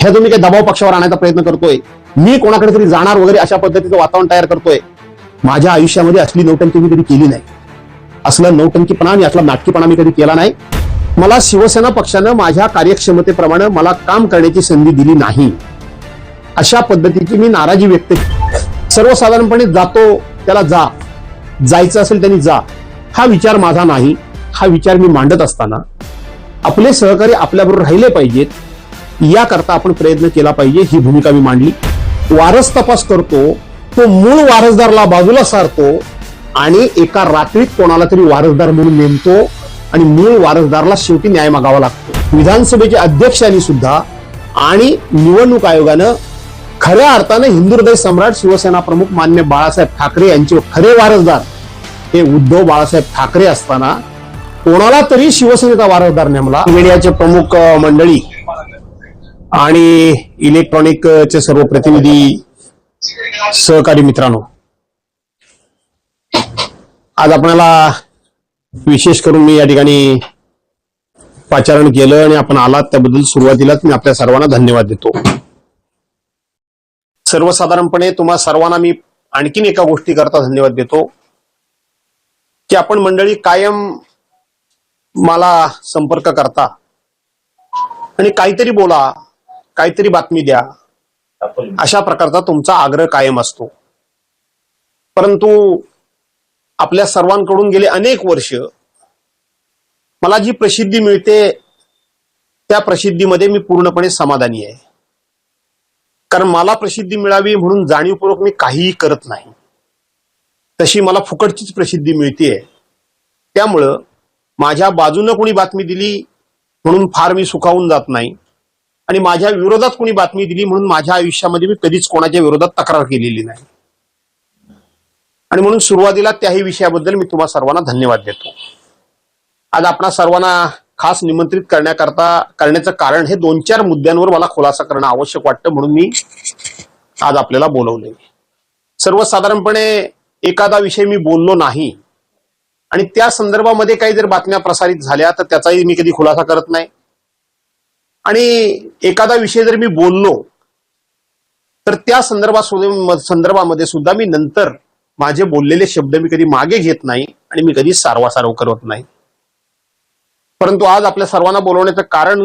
ह्या तुम्ही काही दबाव पक्षावर आणायचा प्रयत्न करतोय मी कोणाकडे तरी जाणार वगैरे अशा पद्धतीचं वातावरण तयार करतोय माझ्या आयुष्यामध्ये असली नौटंकी मी कधी केली नाही. असलं नौटंकीपणा आणि असला नाटकीपणा मी कधी केला नाही. मला शिवसेना पक्षानं माझ्या कार्यक्षमतेप्रमाणे मला काम करण्याची संधी दिली नाही. अशा पद्धतीची मी नाराजी व्यक्त सर्वसाधारणपणे जातो त्याला जा. जायचं असेल त्यांनी जा. हा विचार माझा नाही. हा विचार मी मांडत असताना आपले सहकारी आपल्याबरोबर राहिले पाहिजेत. याकरता आपण प्रयत्न केला पाहिजे ही भूमिका मी मांडली. वारस तपास करतो तो मूळ वारसदारला बाजूला सारतो आणि एका रात्रीत कोणाला तरी वारसदार म्हणून नेमतो आणि मूळ वारसदारला शेवटी न्याय मागावा लागतो. विधानसभेचे अध्यक्षांनी सुद्धा आणि निवडणूक आयोगानं खऱ्या अर्थानं हिंदू हृदय सम्राट शिवसेना प्रमुख मान्य बाळासाहेब ठाकरे यांचे खरे वारसदार हे उद्धव बाळासाहेब ठाकरे असताना कोणाला तरी शिवसेनेचा वारसदार नेमला. मीडियाचे प्रमुख मंडळी आणि इलेक्ट्रॉनिकचे सर्व प्रतिनिधी सहकारी मित्रांनो आज आपणाला विशेष करून मी या ठिकाणी पाचारण केलं आणि आपण आलात त्याबद्दल सुरुवातीलाच मी आपल्या सर्वांना धन्यवाद देतो. सर्वसाधारणपणे तुम्हा सर्वांना मी आणखीन एका गोष्टी करता धन्यवाद देतो की आपण मंडळी कायम मला संपर्क करता आणि काहीतरी बोला काहीतरी बातमी द्या. अशा प्रकारचा तुमचा आग्रह कायम असतो. परंतु आपल्या सर्वांकडून गेले अनेक वर्ष मला जी प्रसिद्धी मिळते त्या प्रसिद्धीमध्ये मी पूर्णपणे समाधानी आहे. कारण मला प्रसिद्धी मिळावी म्हणून जाणीवपूर्वक मी काहीही करत नाही. तशी मला फुकटचीच प्रसिद्धी मिळते त्यामुळं माझ्या बाजूनं कोणी बातमी दिली म्हणून फार मी सुखावून जात नाही. आणि माझ्या विरोधात कोणी बातमी दिली म्हणून माझ्या आयुष्यामध्ये मी कधीच कोणाच्या विरोधात तक्रार केलेली नाही. आणि म्हणून सुरुवातीला त्याही विषयाबद्दल मी तुम्हा सर्वांना धन्यवाद देतो. आज आपणा सर्वांना खास निमंत्रित करण्याकरता करण्याचं कारण हे दोन चार मुद्द्यांवर मला खुलासा करणं आवश्यक वाटतं म्हणून मी आज आपल्याला बोलवले सर्वसाधारणपणे एखादा विषय मी बोललो नाही आणि त्या संदर्भामध्ये काही जर बातम्या प्रसारित झाल्या तर त्याचाही मी कधी खुलासा करत नाही. आणि एखादा विषय जर मी बोललो तर त्या संदर्भात संदर्भामध्ये सुद्धा मी नंतर माझे बोललेले शब्द मी कधी मागे घेत नाही आणि मी कधी सारवासारव करत नाही. परंतु आज आपल्या सर्वांना बोलवण्याचं कारण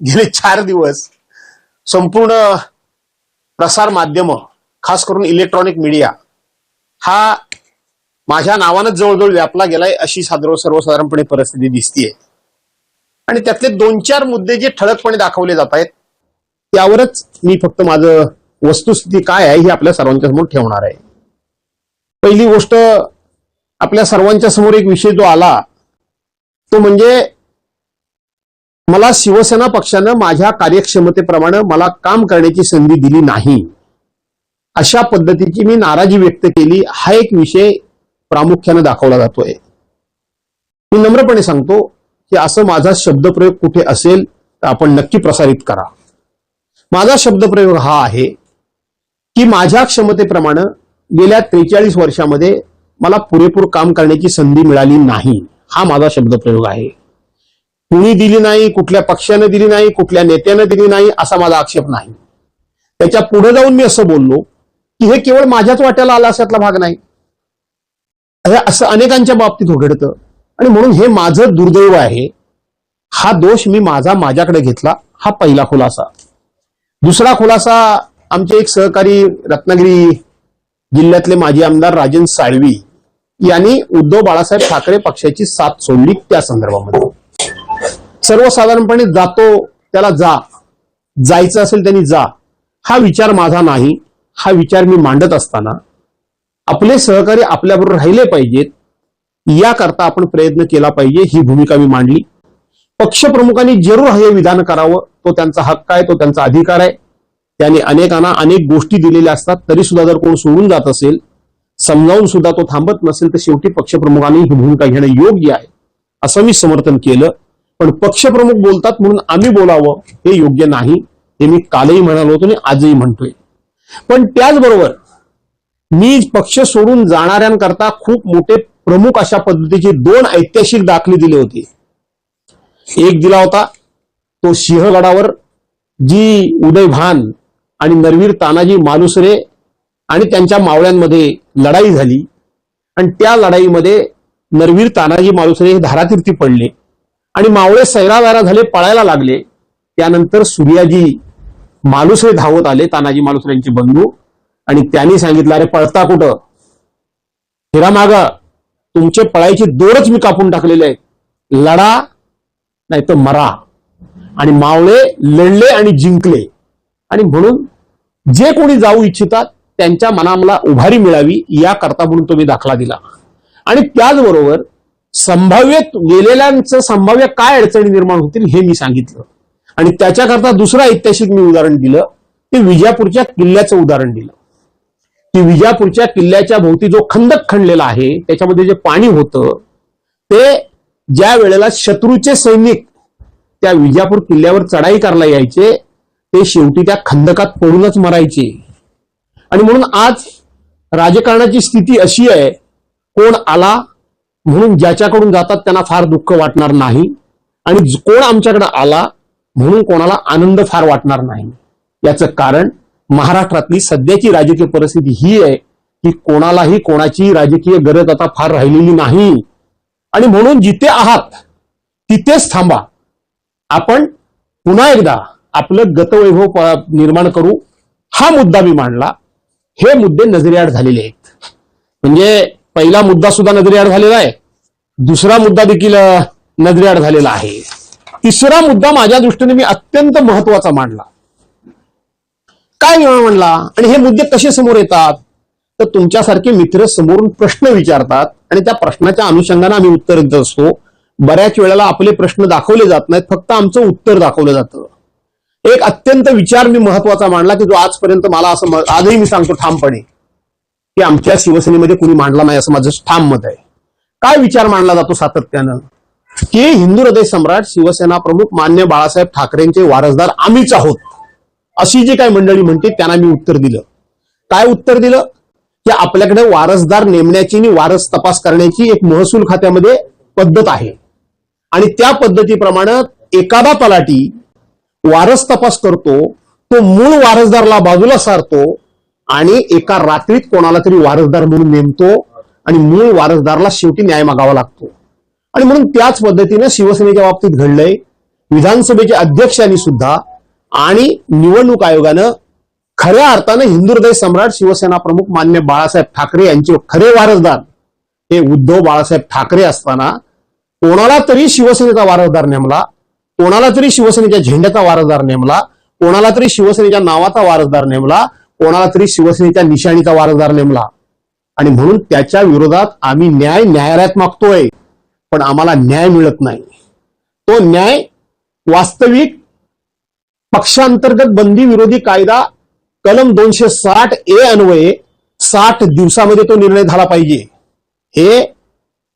गेले चार दिवस संपूर्ण प्रसार माध्यम खास करून इलेक्ट्रॉनिक मीडिया हा माझ्या नावानंच जवळजवळ व्यापला गेलाय अशी साधारण सर्वसाधारणपणे परिस्थिती दिसतीये. आणि त्यातले दोन चार मुद्दे जे ठळकपणे दाखवले जात आहेत त्यावरच मी फक्त माझं वस्तुस्थिती काय आहे ही आपल्या सर्वांच्या समोर ठेवणार आहे. पहिली गोष्ट आपल्या सर्वांच्या समोर एक विषय जो आला तो म्हणजे मला शिवसेना पक्षानं माझ्या कार्यक्षमतेप्रमाणे मला काम करण्याची संधी दिली नाही. अशा पद्धतीची मी नाराजी व्यक्त केली हा एक विषय प्रामुख्याने दाखवला जातोय. मी नम्रपणे सांगतो की असं माझा शब्दप्रयोग कुठे असेल तर आपण नक्की प्रसारित करा. माझा शब्दप्रयोग हा आहे की माझ्या क्षमतेप्रमाणे गेल्या त्रेचाळीस वर्षामध्ये मला पुरेपूर काम करण्याची संधी मिळाली नाही. हा माझा शब्दप्रयोग आहे. कुणी दिली नाही कुठल्या पक्षाने दिली नाही कुठल्या नेत्यानं दिली नाही असा माझा आक्षेप नाही. त्याच्या पुढे जाऊन मी असं बोललो की हे केवळ माझ्याच वाट्याला आला अशातला भाग नाही. हे असं अनेकांच्या बाबतीत घडतं आणि म्हणून हे माझं दुर्दैव आहे. हा दोष मी माझा माझ्याकडे घेतला. हा पहिला खुलासा. दुसरा खुलासा आमचे एक सहकारी रत्नागिरी जिल्ह्यातले माजी आमदार राजन साळवी यांनी उद्धव बाळासाहेब ठाकरे पक्षाची साथ सोडली त्या संदर्भामध्ये. सर्वसाधारणपणे जातो त्याला जा. जायचं असेल त्यांनी जा. हा विचार माझा नाही. हा विचार मी मांडत असताना आपले सहकारी आपल्याबरोबर राहिले पाहिजेत. याकरता आपण प्रयत्न केला पाहिजे ही भूमिका मी मांडली. पक्षप्रमुखांनी जरूर हे विधान करावं. तो त्यांचा हक्क आहे तो त्यांचा अधिकार आहे. त्याने अनेकांना अनेक गोष्टी दिलेल्या असतात तरी सुद्धा जर कोण सोडून जात असेल समजावून सुद्धा तो थांबत नसेल तर शेवटी पक्षप्रमुखांनी ही भूमिका घेणं योग्य आहे असं मी समर्थन केलं. पण पक्षप्रमुख बोलतात म्हणून आम्ही बोलावं हे योग्य नाही. हे मी कालही म्हणालो होतो आणि आजही म्हणतोय. पण त्याचबरोबर मी पक्ष सोडून जाणाऱ्यांकरता खूप मोठे प्रमुख अशा पद्धतीचे दोन ऐतिहासिक दाखले दिले होते. एक दिला होता तो सिंहगडावर जी उदय भान आणि नरवीर तानाजी मालुसरे आणि त्यांच्या मावळ्यांमध्ये लढाई झाली. आणि त्या लढाईमध्ये नरवीर तानाजी मालुसरे हे धारातीर्थी पडले. आणि मावळे सैरावैरा झाले पळायला लागले. त्यानंतर सूर्याजी मालुसरे धावत आले तानाजी मालुसरे यांचे बंधू. आणि त्यांनी सांगितलं अरे पळता कुठं? हिरामागा तुमचे पळायची दोरच मी कापून टाकलेले आहेत. लढा नाही तर मरा. आणि मावळे लढले आणि जिंकले. आणि म्हणून जे कोणी जाऊ इच्छितात त्यांच्या मनामला उभारी मिळावी याकरता म्हणून तुम्ही दाखला दिला. आणि त्याचबरोबर संभाव्य गेलेल्यांचं संभाव्य काय अडचणी निर्माण होतील हे मी सांगितलं. आणि त्याच्याकरता दुसरं ऐतिहासिक मी उदाहरण दिलं. ते विजापूरच्या किल्ल्याचं उदाहरण दिलं. की विजापूरच्या किल्ल्याच्या भोवती जो खंदक खणलेला आहे त्याच्यामध्ये जे पाणी होतं ते ज्या वेळेला शत्रूचे सैनिक त्या विजापूर किल्ल्यावर चढाई करायला यायचे ते शेवटी त्या खंदकात पडूनच मरायचे. आणि म्हणून आज राजकारणाची स्थिती अशी आहे कोण आला म्हणून ज्याच्याकडून जातात त्यांना फार दुःख वाटणार नाही. आणि कोण आमच्याकडे आला म्हणून कोणाला आनंद फार वाटणार नाही. याचं कारण महाराष्ट्रातली सध्याची राजकीय परिस्थिती ही आहे की कोणालाही कोणाची राजकीय गरज आता फार राहिलेली नाही. आणि म्हणून जिथे आहात तिथेच थांबा. आपण पुन्हा एकदा आपलं गतवैभव निर्माण करू. हा मुद्दा मी मांडला. हे मुद्दे नजरेआड झालेले आहेत. म्हणजे पहिला मुद्दा सुद्धा नजरेआड झालेला आहे. दुसरा मुद्दा देखील नजरेआड झालेला आहे. तिसरा मुद्दा माझ्या दृष्टीने मी अत्यंत महत्त्वाचा मांडला. काय म्हणला? आणि हे मुद्दे कसे समोर येतात? तर तुमच्यासारखे मित्र समोरून प्रश्न विचारतात आणि त्या प्रश्नाच्या अनुषंगाने आम्ही उत्तर देत असतो. बऱ्याच वेळेला आपले प्रश्न दाखवले जात नाहीत फक्त आमचं उत्तर दाखवलं जातं. एक अत्यंत विचार मी महत्त्वाचा मांडला की जो आजपर्यंत मला असं आजही मी सांगतो ठामपणे की आमच्या शिवसेनेमध्ये कुणी मांडला नाही असं माझं ठाम मत आहे. काय विचार मांडला जातो सातत्यानं? की हिंदू हृदय सम्राट शिवसेना प्रमुख मान्य बाळासाहेब ठाकरेंचे वारसदार आम्हीच आहोत. अशी जी काही मंडळी म्हणते त्यांना मी उत्तर दिलं. काय उत्तर दिलं? की आपल्याकडे वारसदार नेमण्याची आणि वारस तपास करण्याची एक महसूल खात्यामध्ये पद्धत आहे. आणि त्या पद्धतीप्रमाणे एखादा तलाठी वारस तपास करतो तो मूळ वारसदारला बाजूला सारतो आणि एका रात्रीत कोणाला तरी वारसदार म्हणून नेमतो आणि मूळ वारसदारला शेवटी न्याय मागावा लागतो. आणि म्हणून त्याच पद्धतीने शिवसेनेच्या बाबतीत घडलंय. विधानसभेच्या अध्यक्षांनी सुद्धा आणि निवडणूक आयोगानं खऱ्या अर्थानं हिंदू हृदय सम्राट शिवसेना प्रमुख मान्य बाळासाहेब ठाकरे यांचे खरे वारसदार. हे उद्धव बाळासाहेब ठाकरे असताना कोणाला तरी शिवसेनेचा वारसदार नेमला कोणाला तरी शिवसेनेच्या झेंड्याचा वारसदार नेमला कोणाला तरी शिवसेनेच्या नावाचा वारसदार नेमला कोणाला तरी शिवसेनेच्या निशाणीचा वारसदार नेमला. आणि म्हणून त्याच्या विरोधात आम्ही न्याय न्यायालयात मागतोय पण आम्हाला न्याय मिळत नाही. तो न्याय वास्तविक पक्षांतर्गत बंदी विरोधी कायदा कलम दोनशे साठ ए अन्वये साठ दिवसामध्ये तो निर्णय झाला पाहिजे. हे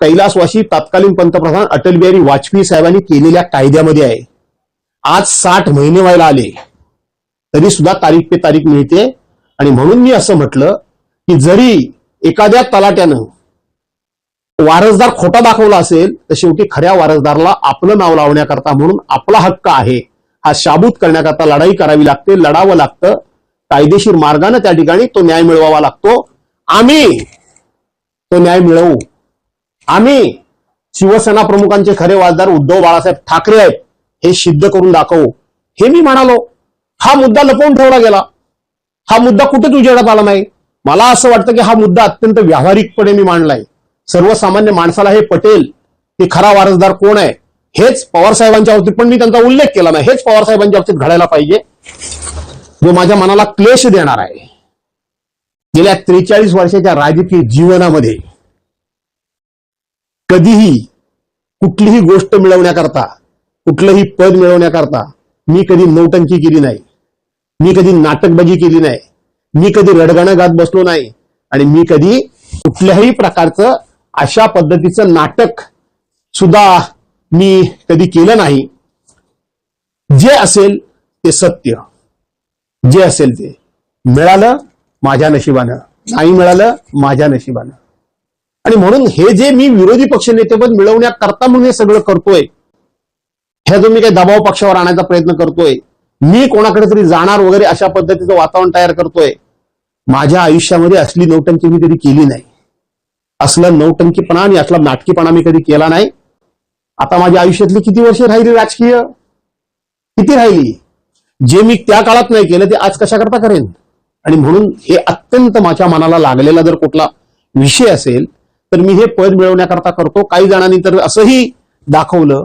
कैलासवासी तत्कालीन पंतप्रधान अटल बिहारी वाजपेयी साहेबांनी केलेल्या कायद्यामध्ये आहे. आज साठ महिने व्हायला आले. तरी सुद्धा तारीख पे तारीख मिळते. आणि म्हणून मी असं म्हटलं की जरी एखाद्या तलाट्यानं वारसदार खोटा दाखवला असेल तर शेवटी खऱ्या वारसदारला आपलं नाव लावण्याकरता म्हणून आपला हक्क आहे. हा शाबूत करण्याकरता लढाई करावी लागते लढावं लागतं. कायदेशीर मार्गाने त्या ठिकाणी तो न्याय मिळवावा लागतो. आम्ही तो न्याय मिळवू. आम्ही शिवसेना प्रमुखांचे खरे वारसदार उद्धव बाळासाहेब ठाकरे आहेत हे सिद्ध करून दाखवू. हे मी म्हणालो हा मुद्दा लपवून ठेवला गेला. हा मुद्दा कुठेच उजेडात आला नाही. मला असं वाटतं की हा मुद्दा अत्यंत व्यावहारिकपणे मी मांडलाय. सर्वसामान्य माणसाला हे पटेल की खरा वारसदार कोण आहे? हेच पवारसाहेबांच्या बाबतीत पण मी त्यांचा उल्लेख केला नाही. हेच पवार साहेबांच्या बाबतीत घडायला पाहिजे. जो माझ्या मनाला क्लेश देणार आहे. गेल्या त्रेचाळीस वर्षाच्या राजकीय जीवनामध्ये कधीही कुठलीही गोष्ट मिळवण्याकरता कुठलंही पद मिळवण्याकरता मी कधी नौटंकी केली नाही. मी कधी नाटकबाजी केली नाही. मी कधी रडगाणं गात बसलो नाही. आणि मी कधी कुठल्याही प्रकारचं अशा पद्धतीचं नाटक सुद्धा मी कधी केलं नाही. जे असेल ते सत्य. जे असेल ते. मिळालं माझ्या नशिबानं. नाही मिळालं माझ्या नशिबानं. आणि म्हणून हे जे मी विरोधी पक्षनेतेपद मिळवण्याकरता म्हणून हे सगळं करतोय ह्या जो मी काही दबाव पक्षावर आणायचा प्रयत्न करतोय मी कोणाकडे तरी जाणार वगैरे अशा पद्धतीचं वातावरण तयार करतोय माझ्या आयुष्यामध्ये असली नौटंकी मी कधी केली नाही. असलं नौटंकीपणा आणि असला नाटकीपणा मी कधी केला नाही आता माझ्या आयुष्यातली किती वर्ष राहिली राजकीय? किती राहिली? जे मी त्या काळात नाही केलं ते आज कशा करता करेन? आणि म्हणून हे अत्यंत माझ्या मनाला लागलेला जर कुठला विषय असेल तर मी हे पद मिळवण्याकरता करतो. काही जणांनी तर असंही दाखवलं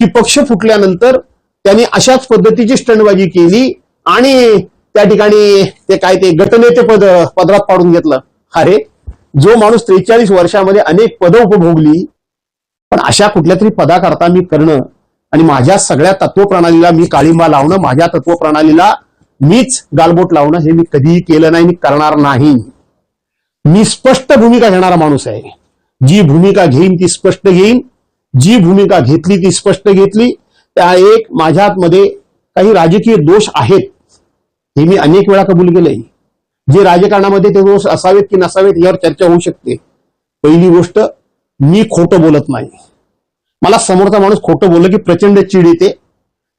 की पक्ष फुटल्यानंतर त्यांनी अशाच पद्धतीची स्टंडबाजी केली आणि त्या ठिकाणी ते काय ते गटनेते पद पदरात पाडून घेतलं. अरे जो माणूस त्रेचाळीस वर्षामध्ये अनेक पदं उपभोगली पण अशा कुठल्या तरी पदाकरता मी करणं आणि माझ्या सगळ्या तत्वप्रणालीला मी काळिंबा लावणं माझ्या तत्वप्रणालीला मीच गालबोट लावणं हे मी कधीही केलं नाही मी करणार नाही. मी स्पष्ट भूमिका घेणारा माणूस आहे. जी भूमिका घेईन ती स्पष्ट घेईन जी भूमिका घेतली ती स्पष्ट घेतली त्या एक माझ्यामध्ये काही राजकीय दोष आहेत हे मी अनेक वेळा कबूल केलंय. जे राजकारणामध्ये ते दोष असावेत की नसावेत यावर चर्चा होऊ शकते. पहिली गोष्ट मी खोटं बोलत नाही. मला समोरचा माणूस खोटं बोललं की प्रचंड चिड येते.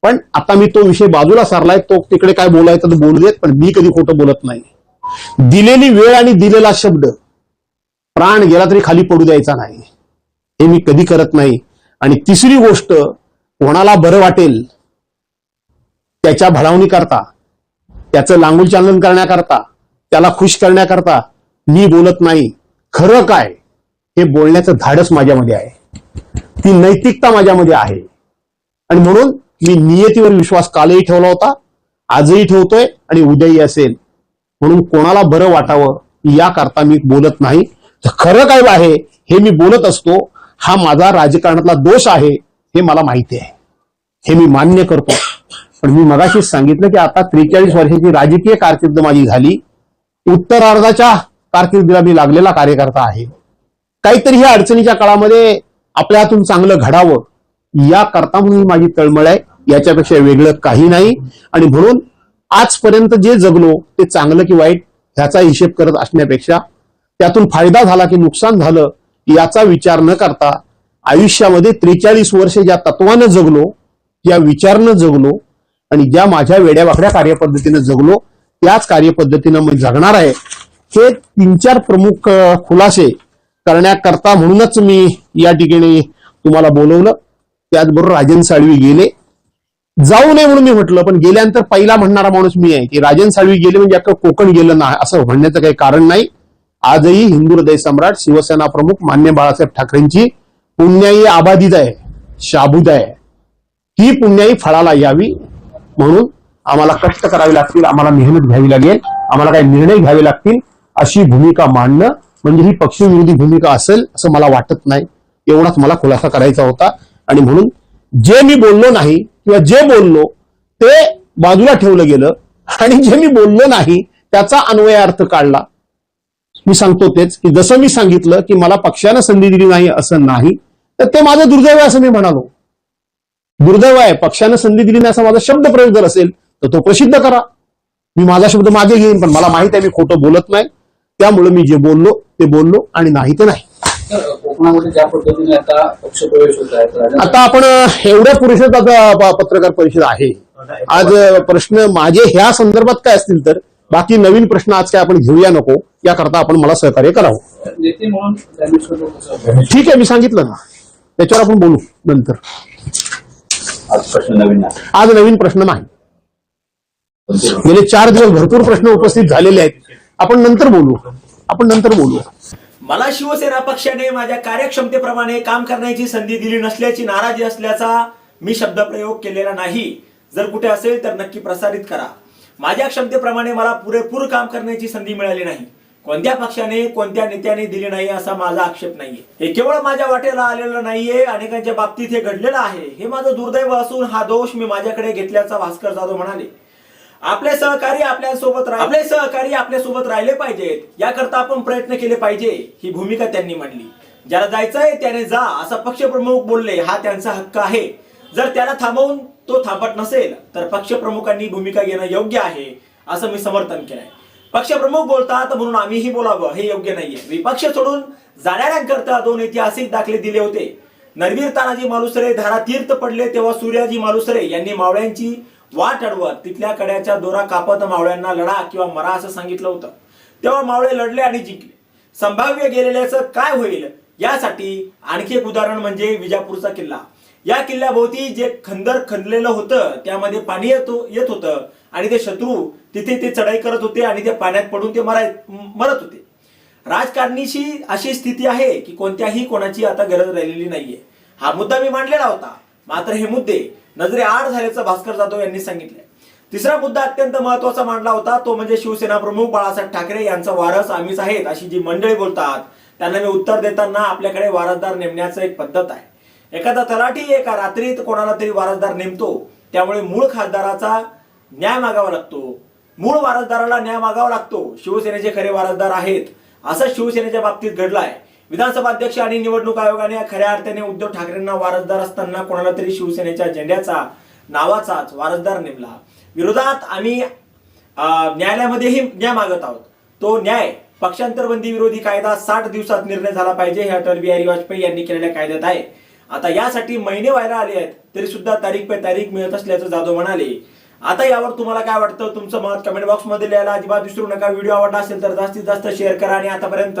पण आता मी तो विषय बाजूला सारलाय तो तिकडे काय बोलायचं तर बोलू देत पण मी कधी खोटं बोलत नाही. दिलेली वेळ आणि दिलेला शब्द प्राण गेला तरी खाली पडू द्यायचा नाही. हे मी कधी करत नाही. आणि तिसरी गोष्ट कोणाला बरं वाटेल त्याच्या भडावणी करता त्याचं लांगूल चालन करण्याकरता त्याला खुश करण्याकरता मी बोलत नाही. खरं काय? हे बोलण्याचं धाडस माझ्यामध्ये आहे. ती नैतिकता माझ्यामध्ये आहे. आणि म्हणून मी नियतीवर विश्वास कालही ठेवला होता आजही ठेवतोय आणि उद्याही असेल. म्हणून कोणाला बरं वाटावं याकरता मी बोलत नाही. तर खरं काय आहे हे मी बोलत असतो हा माझा राजकारणातला दोष आहे हे मला माहिती आहे. हे मी मान्य करतो. पण मी मगाशीच सांगितलं की आता त्रेचाळीस वर्षाची राजकीय कारकीर्द माझी झाली. उत्तरार्धाच्या कारकिर्दीला मी लागलेला कार्यकर्ता आहे. काहीतरी ह्या अडचणीच्या काळामध्ये आपल्या हातून चांगलं घडावं या करता म्हणून ही माझी तळमळ आहे. याच्यापेक्षा वेगळं काही नाही. आणि म्हणून आजपर्यंत जे जगलो ते चांगलं की वाईट ह्याचा हिशेब करत असण्यापेक्षा त्यातून फायदा झाला की नुकसान झालं याचा विचार न करता आयुष्यामध्ये त्रेचाळीस वर्ष ज्या तत्वानं जगलो ज्या विचारनं जगलो आणि ज्या माझ्या वेड्यावाकड्या कार्यपद्धतीनं जगलो त्याच कार्यपद्धतीनं मी जगणार आहे. हे तीन चार प्रमुख खुलासे करण्याकरता म्हणूनच मी या ठिकाणी तुम्हाला बोलवलं. त्याचबरोबर राजन साळवी गेले. जाऊ नये म्हणून मी म्हटलं पण गेल्यानंतर पहिला म्हणणारा माणूस मी आहे. की राजन साळवी गेले म्हणजे अख्खं कोकण गेलं नाही असं म्हणण्याचं काही कारण नाही. आजही हिंदू हृदय सम्राट शिवसेना प्रमुख मान्य बाळासाहेब ठाकरेंची पुण्याई आबादीत आहे शाबूद आहे. ती पुण्याई फळाला यावी म्हणून आम्हाला कष्ट करावे लागतील आम्हाला मेहनत घ्यावी लागेल आम्हाला काही निर्णय घ्यावे लागतील अशी भूमिका मांडणं म्हणजे ही पक्षविरोधी भूमिका असेल असं मला वाटत नाही. एवढाच मला खुलासा करायचा होता. आणि म्हणून जे मी बोललो नाही किंवा जे बोललो ते बाजूला ठेवलं गेलं. आणि जे मी बोललो नाही त्याचा अन्वय अर्थ काढला. मी सांगतो तेच की जसं मी सांगितलं की मला पक्षानं संधी दिली नाही असं नाही तर ते माझं दुर्दैव आहे असं मी म्हणालो. दुर्दैव आहे पक्षानं संधी दिली नाही असा माझा शब्द प्रयोग जर असेल तर तो प्रसिद्ध करा. मी माझा शब्द मागे घेईन पण मला माहीत आहे मी खोटं बोलत नाही. त्यामुळे मी जे बोललो ते बोललो आणि नाही ते नाही. तर कोकणामध्ये ज्या पद्धतीने आता पक्षप्रवेश होत आहे तर आता आपण एवढ्या पुरुषात आता पत्रकार परिषद आहे. आज प्रश्न माझे ह्या संदर्भात काय असतील तर बाकी नवीन प्रश्न आज काय आपण घेऊया नको याकरता आपण मला सहकार्य करावं. नेते म्हणून ठीक आहे मी सांगितलं ना. त्याच्यावर आपण बोलू नंतर. आज नवीन नाही. आज नवीन प्रश्न नाही. गेले चार दिवस भरपूर प्रश्न उपस्थित झालेले आहेत. आपण नंतर बोलू. आपण नंतर बोलू. मला शिवसेना पक्षाने माझ्या कार्यक्षमतेप्रमाणे काम करण्याची संधी दिली नसल्याची नाराजी असल्याचा मी शब्दप्रयोग केलेला नाही. जर कुठे असेल तर नक्की प्रसारित करा. माझ्या क्षमतेप्रमाणे मला पुरेपूर काम करण्याची संधी मिळाली नाही. कोणत्या पक्षाने कोणत्या नेत्याने दिली नाही असा माझा आक्षेप नाहीये. हे केवळ माझ्या वाटेला आलेलं नाहीये अनेकांच्या बाबतीत हे घडलेलं आहे. हे माझं दुर्दैव असून हा दोष मी माझ्याकडे घेतल्याचा भास्कर जाधव म्हणाले. आपले सहकारी आपल्यासोबत आपले सहकारी आपल्यासोबत राहिले पाहिजेत. याकरता आपण प्रयत्न केले पाहिजे ही भूमिका त्यांनी मांडली. ज्याला जायचंय त्याने जा असा पक्षप्रमुख बोलले हा त्यांचा हक्क आहे. जर त्याला थांबवून तो थांबत नसेल तर पक्षप्रमुखांनी भूमिका घेणं योग्य आहे असं मी समर्थन केलंय. पक्षप्रमुख बोलतात म्हणून आम्हीही बोलावं हे योग्य नाहीये. विपक्ष सोडून जाणाऱ्यांकरता दोन ऐतिहासिक दाखले दिले होते. नरवीर तानाजी मालुसरे धारा तीर्थ पडले तेव्हा सूर्याजी मालुसरे यांनी मावळ्यांची वाट अडवत तिथल्या कड्याच्या दोरा कापत मावळ्यांना लढा किंवा मरा असं सांगितलं होतं. तेव्हा मावळे लढले आणि जिंकले. संभाव्य गेलेल्याचं काय होईल? यासाठी आणखी एक उदाहरण म्हणजे विजापूरचा किल्ला. या किल्ल्याभोवती जे खंदर खंदलेलं होतं त्यामध्ये पाणी येतो येत होतं आणि ते शत्रू तिथे ते चढाई करत होते आणि ते पाण्यात पडून ते मराय मरत होते. राजकारणीची अशी स्थिती आहे की कोणत्याही कोणाची आता गरज राहिलेली नाहीये. हा मुद्दा मी मांडलेला होता. मात्र हे मुद्दे नजरे आड झाल्याचं भास्कर जाधव यांनी सांगितले तिसरा मुद्दा अत्यंत महत्त्वाचा मांडला होता तो म्हणजे शिवसेना प्रमुख बाळासाहेब ठाकरे यांचा वारस आम्हीच आहेत अशी जी मंडळी बोलतात त्यांना मी उत्तर देताना आपल्याकडे वारसदार नेमण्याचं एक पद्धत आहे. एखादा तलाठी एका रात्रीत कोणाला तरी वारसदार नेमतो त्यामुळे मूळ खासदाराचा न्याय मागावा लागतो. मूळ वारसदाराला न्याय मागावा लागतो. शिवसेनेचे खरे वारसदार आहेत. असं शिवसेनेच्या बाबतीत घडलंय. विधानसभा अध्यक्ष आणि निवडणूक आयोगाने खऱ्या अर्थाने उद्धव ठाकरेंना वारसदार असताना कोणाला तरी शिवसेनेच्या झेंड्याचा नावाचाच वारसदार नेमला. विरोधात आम्ही न्यायालयामध्येही न्याय मागत आहोत. तो न्याय पक्षांतरबंदी विरोधी कायदा साठ दिवसात निर्णय झाला पाहिजे हे अटल बिहारी वाजपेयी यांनी केलेल्या कायद्यात आहे. आता यासाठी महिने व्हायला आले आहेत तरी सुद्धा तारीख पे तारीख मिळत असल्याचं जाधव म्हणाले. आता यावर तुम्हाला काय वाटतं? तुमचं मत कमेंट बॉक्समध्ये लिहायला अजिबात विसरू नका. व्हिडिओ आवडला असेल तर जास्तीत जास्त शेअर करा आणि आतापर्यंत